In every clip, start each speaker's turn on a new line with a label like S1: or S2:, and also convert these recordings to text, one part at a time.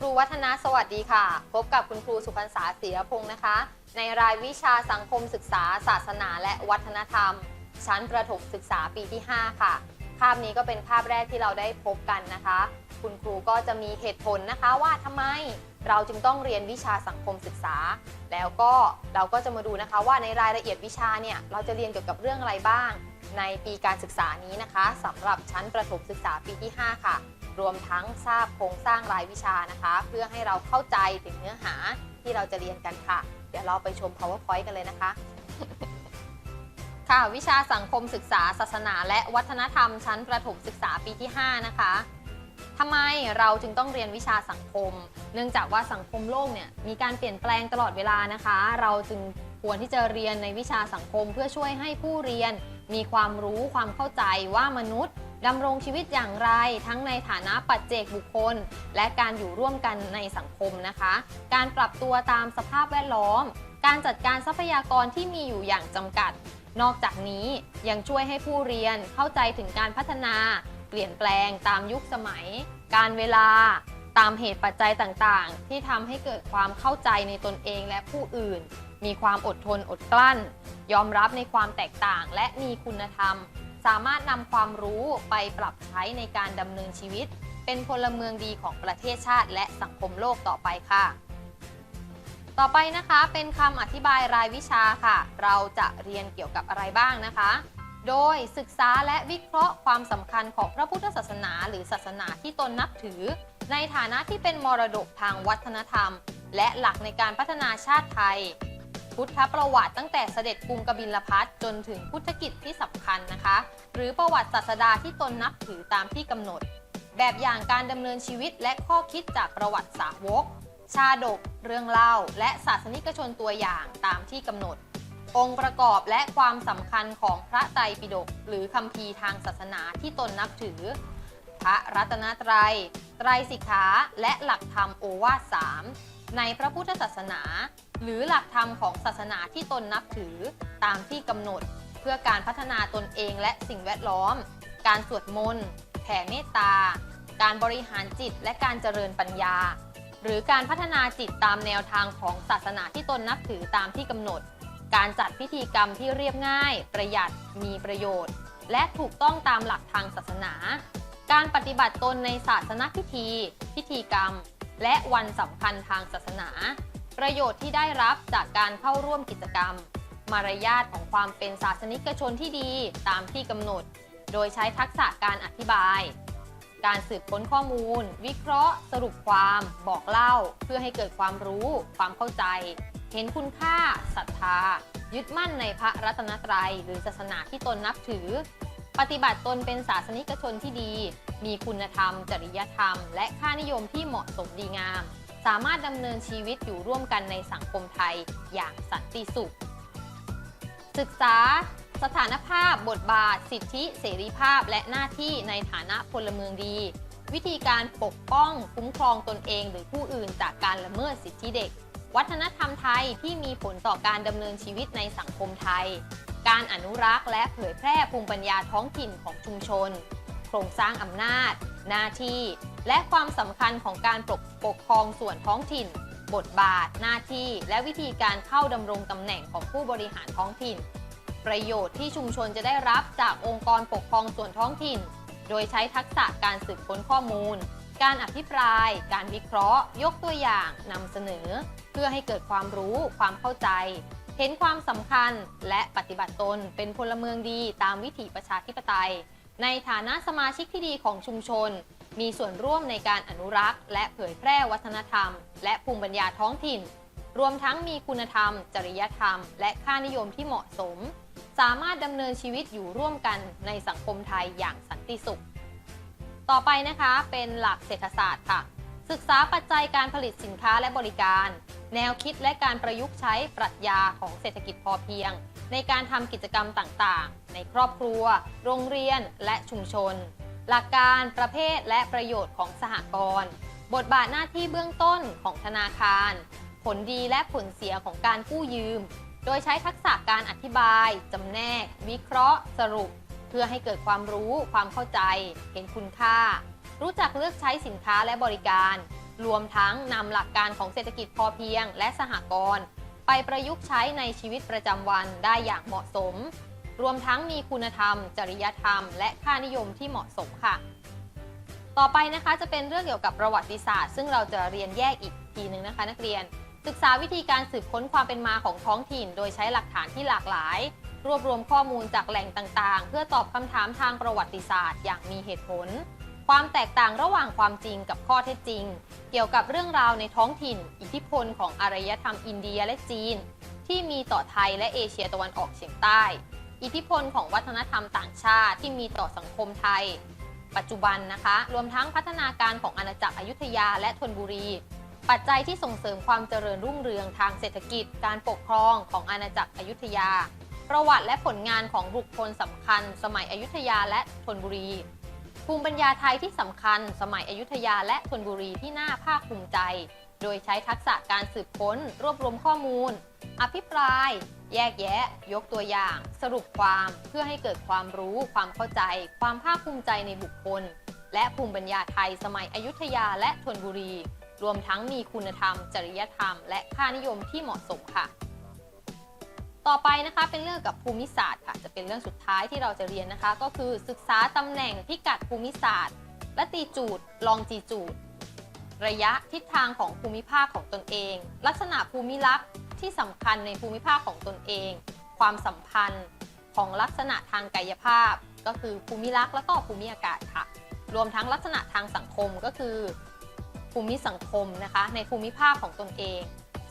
S1: ครูวัฒนาสวัสดีค่ะ พบกับคุณครูสุพรรษาเสียพงศ์นะคะ ในรายวิชาสังคมศึกษา ศาสนาและวัฒนธรรม ชั้นประถมศึกษาปีที่ 5 ค่ะ ภาพนี้ก็เป็นภาพแรกที่เราได้พบกันนะคะ คุณครูก็จะมีเหตุผลนะคะว่าทำไมเราจึงต้องเรียนวิชาสังคมศึกษา แล้วก็เราก็จะมาดูนะคะว่าในรายละเอียดวิชาเนี่ยเราจะเรียนเกี่ยวกับเรื่องอะไรบ้าง ในปีการศึกษานี้นะคะสำหรับชั้นประถมศึกษาปีที่ 5 ค่ะ รวมทั้งทราบโครงสร้างรายวิชานะคะ เพื่อให้เราเข้าใจถึงเนื้อหาที่เราจะเรียนกันค่ะ เดี๋ยวเราไปชม powerpoint กันเลยนะคะ ค่ะ วิชาสังคมศึกษา ศาสนา และวัฒนธรรมชั้นประถมศึกษาปีที่ 5 นะคะทำไมเราจึงต้องเรียนวิชาสังคม เนื่องจากว่าสังคมโลกเนี่ยมีการเปลี่ยนแปลงตลอดเวลานะคะ เราจึงควรที่จะเรียนในวิชาสังคมเพื่อช่วยให้ผู้เรียน มีความรู้ความเข้าใจว่ามนุษย์ ดำรงชีวิตอย่างไร ทั้งในฐานะปัจเจกบุคคล และการอยู่ร่วมกันในสังคมนะคะ การปรับตัวตามสภาพแวดล้อม การจัดการทรัพยากรที่มีอยู่อย่างจำกัด นอกจากนี้ยังช่วยให้ผู้เรียนเข้าใจถึงการพัฒนา เปลี่ยนแปลงตามยุคสมัย การเวลาตามเหตุปัจจัยต่างๆ ที่ทำให้เกิดความเข้าใจในตนเองและผู้อื่น มีความอดทนอดกลั้น ยอมรับในความแตกต่างและมีคุณธรรม สามารถนำความรู้ไปปรับใช้ในการดำเนินชีวิต เป็นพลเมืองดีของประเทศชาติและสังคมโลกต่อไปค่ะ ต่อไปนะคะเป็นคำอธิบายรายวิชาค่ะ เราจะเรียนเกี่ยวกับอะไรบ้างนะคะ โดยศึกษาและวิเคราะห์ความสำคัญของพระพุทธศาสนา หรือศาสนาที่ตนนับถือ ในฐานะที่เป็นมรดกทางวัฒนธรรม และหลักในการพัฒนาชาติไทย พุทธประวัติตั้งแต่เสด็จกรุงกบิลพัทจนถึงพุทธกิจที่สำคัญนะคะ หรือประวัติศาสดาที่ตนนับถือตามที่กำหนด แบบอย่างการดำเนินชีวิตและข้อคิดจากประวัติสาวก ชาดก เรื่องเล่า และศาสนิกชนตัวอย่างตามที่กำหนด องค์ประกอบและความสำคัญของพระไตรปิฎกหรือคัมภีร์ทางศาสนาที่ตนนับถือ พระรัตนตรัยไตรสิกขาและหลักธรรมโอวาทสาม ในพระพุทธศาสนา หรือหลักธรรมของศาสนาที่ตนนับถือตามที่กำหนด เพื่อการพัฒนาตนเองและสิ่งแวดล้อม การสวดมนต์แผ่เมตตา การบริหารจิตและการเจริญปัญญา หรือการพัฒนาจิตตามแนวทางของศาสนาที่ตนนับถือตามที่กำหนด การจัดพิธีกรรมที่เรียบง่าย ประหยัดมีประโยชน์ และถูกต้องตามหลักทางศาสนา การปฏิบัติตนในศาสนพิธี พิธีกรรม และวันสำคัญทางศาสนา ประโยชน์ที่ได้รับจากการเข้าร่วมกิจกรรม มารยาทของความเป็นศาสนิกชนที่ดีตามที่กำหนด โดยใช้ทักษะการอธิบาย การสืบค้นข้อมูล วิเคราะห์ สรุปความบอกเล่า เพื่อให้เกิดความรู้ ความเข้าใจ เห็นคุณค่าศรัทธา ยึดมั่นในพระรัตนตรัย หรือศาสนาที่ตนนับถือ ปฏิบัติตนเป็นศาสนิกชนที่ดี มีคุณธรรม จริยธรรม และค่านิยมที่เหมาะสมดีงาม สามารถดำเนินชีวิตอยู่ร่วมกันในสังคมไทยอย่างสันติสุข ศึกษา สถานภาพ บทบาท สิทธิ เสรีภาพ และหน้าที่ในฐานะพลเมืองดี วิธีการปกป้องคุ้มครองตนเอง หรือผู้อื่นจากการละเมิดสิทธิเด็ก วัฒนธรรมไทยที่มีผลต่อการดำเนินชีวิตในสังคมไทย การอนุรักษ์และเผยแพร่ภูมิปัญญาท้องถิ่นของชุมชน โครงสร้างอำนาจ หน้าที่ และความสำคัญของการปกปกครองส่วนท้องถิ่น บทบาท หน้าที่ และวิธีการเข้าดำรงตำแหน่งของผู้บริหารท้องถิ่น ประโยชน์ที่ชุมชนจะได้รับจากองค์กรปกครองส่วนท้องถิ่น โดยใช้ทักษะการสืบค้นข้อมูล การอภิปราย การวิเคราะห์ ยกตัวอย่างนำเสนอ เพื่อให้เกิดความรู้ ความเข้าใจเห็นความสำคัญและปฏิบัติตนเป็นพลเมืองดีตามวิถีประชาธิปไตย ในฐานะสมาชิกที่ดีของชุมชน มีส่วนร่วมในการอนุรักษ์ และเผยแพร่วัฒนธรรม และภูมิปัญญาท้องถิ่น รวมทั้งมีคุณธรรม จริยธรรม และค่านิยมที่เหมาะสม สามารถดำเนินชีวิตอยู่ร่วมกันในสังคมไทยอย่างสันติสุข ต่อไปนะคะเป็นหลักเศรษฐศาสตร์ค่ะ ศึกษาปัจจัยการผลิตสินค้าและบริการ แนวคิดและการประยุกต์ใช้ปรัชญาของเศรษฐกิจพอเพียง ในการทำกิจกรรมต่างๆ ในครอบครัว โรงเรียน และชุมชน หลักการประเภทและประโยชน์ของสหกรณ์บทบาทหน้าที่เบื้องต้นของธนาคาร ผลดีและผลเสียของการกู้ยืม โดยใช้ทักษะการอธิบาย จำแนก วิเคราะห์ สรุป เพื่อให้เกิดความรู้ ความเข้าใจ เห็นคุณค่า รู้จักเลือกใช้สินค้าและบริการ รวมทั้งนำหลักการของเศรษฐกิจพอเพียง และสหกรณ์ไปประยุกต์ใช้ในชีวิตประจำวันได้อย่างเหมาะสม รวมทั้งมีคุณธรรม จริยธรรม และค่านิยมที่เหมาะสมค่ะ ต่อไปนะคะจะเป็นเรื่องเกี่ยวกับประวัติศาสตร์ ซึ่งเราจะเรียนแยกอีกทีหนึ่งนะคะ นักเรียน ศึกษาวิธีการสืบค้นความเป็นมาของท้องถิ่น โดยใช้หลักฐานที่หลากหลาย รวบรวมข้อมูลจากแหล่งต่างๆ เพื่อตอบคำถามทางประวัติศาสตร์ อย่างมีเหตุผล ความแตกต่างระหว่างความจริงกับข้อเท็จจริง เกี่ยวกับเรื่องราวในท้องถิ่น อิทธิพลของอารยธรรมอินเดียและจีน ที่มีต่อไทยและเอเชียตะวันออกเฉียงใต้ อิทธิพลของวัฒนธรรมต่างชาติที่มีต่อสังคมไทย ปัจจุบันนะคะ รวมทั้งพัฒนาการของอาณาจักรอยุธยาและธนบุรี ปัจจัยที่ส่งเสริมความเจริญรุ่งเรืองทางเศรษฐกิจ การปกครองของอาณาจักรอยุธยา ประวัติและผลงานของบุคคลสำคัญ สมัยอยุธยาและธนบุรี ภูมิปัญญาไทยที่สำคัญ สมัยอยุธยาและธนบุรีที่น่าภาคภูมิใจ โดยใช้ทักษะการสืบค้น รวบรวมข้อมูล อภิปราย แยกแยะ ยกตัวอย่าง สรุปความเพื่อให้เกิดความรู้ ความเข้าใจ ความภาคภูมิใจในบุคคล และภูมิปัญญาไทยสมัยอยุธยาและธนบุรี รวมทั้งมีคุณธรรม จริยธรรม และค่านิยมที่เหมาะสมค่ะ ต่อไปนะคะเป็นเรื่องกับภูมิศาสตร์ค่ะ จะเป็นเรื่องสุดท้ายที่เราจะเรียนนะคะ ก็คือศึกษาตำแหน่งพิกัดภูมิศาสตร์ และตีจูดลองจีจูดระยะทิศทางของภูมิภาคของตนเอง ลักษณะภูมิลักษณ์ ที่สำคัญในภูมิภาคของตนเอง ความสัมพันธ์ของลักษณะทางกายภาพ ก็คือภูมิลักษณ์และก็ภูมิอากาศค่ะ รวมทั้งลักษณะทางสังคมก็คือ ภูมิสังคมนะคะ ในภูมิภาคของตนเอง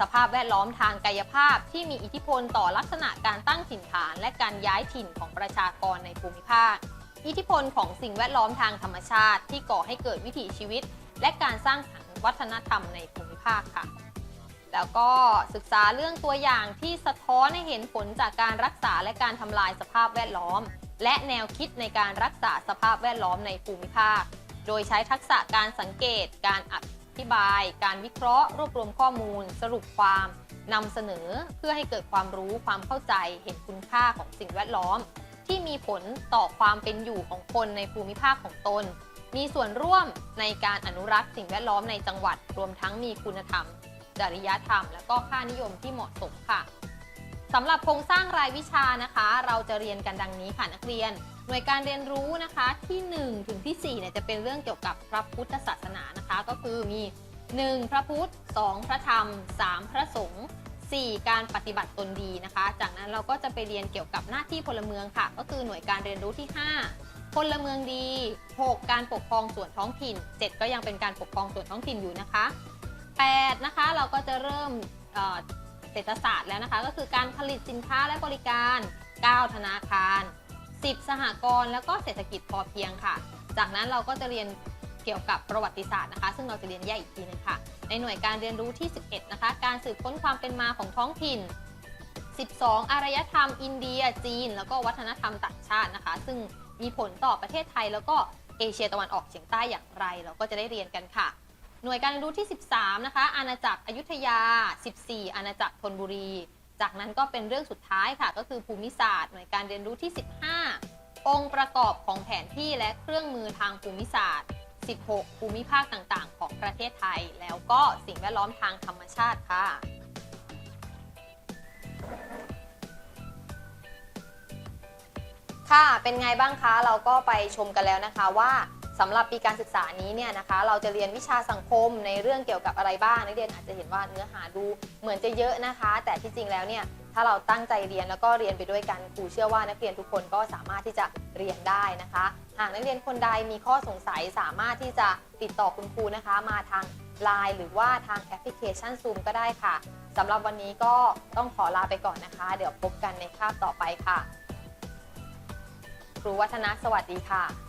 S1: สภาพแวดล้อมทางกายภาพที่มีอิทธิพลต่อลักษณะการตั้งถิ่นฐาน และการย้ายถิ่นของประชากรในภูมิภาค อิทธิพลของสิ่งแวดล้อมทางธรรมชาติ ที่ก่อให้เกิดวิถีชีวิต และการสร้างสรรค์วัฒนธรรมในภูมิภาคค่ะ แล้วก็ศึกษาเรื่องตัวอย่างที่สะท้อนให้เห็นผลจากการรักษาและการทำลายสภาพแวดล้อม และแนวคิดในการรักษาสภาพแวดล้อมในภูมิภาค โดยใช้ทักษะการสังเกต การอธิบาย การวิเคราะห์ รวบรวมข้อมูล สรุปความนำเสนอเพื่อให้เกิดความรู้ความเข้าใจเห็นคุณค่าของสิ่งแวดล้อม ที่มีผลต่อความเป็นอยู่ของคนในภูมิภาคของตน มีส่วนร่วมในการอนุรักษ์สิ่งแวดล้อมในจังหวัด รวมทั้งมีคุณธรรม จริยธรรม และก็ค่านิยมที่เหมาะสมค่ะสำหรับโครงสร้างรายวิชานะคะ เราจะเรียนกันดังนี้ค่ะนักเรียน หน่วยการเรียนรู้นะคะที่1ถึงที่4เนี่ยจะเป็นเรื่องเกี่ยวกับพระพุทธศาสนานะคะ ก็คือมี 1. พระพุทธ 2. พระธรรม 3. พระสงฆ์ 4. การปฏิบัติตนดีนะคะ จากนั้นเราก็จะไปเรียนเกี่ยวกับหน้าที่พลเมืองค่ะ ก็คือหน่วยการเรียนรู้ที่ 5 พลเมืองดี 6. การปกครองส่วนท้องถิ่น 7 ก็ยังเป็นการปกครองส่วนท้องถิ่นอยู่นะคะ 8 นะคะ เราก็จะเริ่มเศรษฐศาสตร์แล้วนะคะ ก็คือการผลิตสินค้าและบริการ 9 ธนาคาร 10 สหกรณ์แล้วก็เศรษฐกิจพอเพียงค่ะ จากนั้นเราก็จะเรียนเกี่ยวกับประวัติศาสตร์นะคะ ซึ่งเราจะเรียนแยกอีกทีนึงค่ะ ในหน่วยการเรียนรู้ที่ 11 นะคะ การสืบค้นความเป็นมาของท้องถิ่น 12 อารยธรรม อินเดีย จีน แล้วก็วัฒนธรรมต่างชาตินะคะ ซึ่งมีผลต่อประเทศไทยแล้วก็เอเชียตะวันออกเฉียงใต้อย่างไร เราก็จะได้เรียนกันค่ะ หน่วยการเรียนรู้ที่ 13 นะคะ อาณาจักรอยุธยา 14 อาณาจักรธนบุรี จากนั้นก็เป็นเรื่องสุดท้ายค่ะ ก็คือภูมิศาสตร์ หน่วยการเรียนรู้ที่ 15 องค์ประกอบของแผนที่และเครื่องมือทางภูมิศาสตร์ 16 ภูมิภาคต่างๆ ของประเทศไทย แล้วก็สิ่งแวดล้อมทางธรรมชาติค่ะค่ะ เป็นไงบ้างคะ เราก็ไปชมกันแล้วนะคะว่า สำหรับปีการศึกษานี้เนี่ยนะคะเราจะเรียนวิชาสังคมในเรื่องเกี่ยวกับอะไรบ้างนักเรียนอาจจะเห็นว่าเนื้อหาดูเหมือนจะเยอะนะคะ แต่ที่จริงแล้วเนี่ยถ้าเราตั้งใจเรียนแล้วก็เรียนไปด้วยกันครูเชื่อว่านักเรียนทุกคนก็สามารถที่จะเรียนได้นะคะหากนักเรียนคนใดมีข้อสงสัยสามารถที่จะติดต่อคุณครูนะคะ มาทาง Line หรือว่าทางแอปพลิเคชัน Zoom ก็ได้ค่ะสำหรับวันนี้ก็ต้องขอลาไปก่อนนะคะ เดี๋ยวพบกันในคาบต่อไปค่ะ ครูวัฒนะสวัสดีค่ะ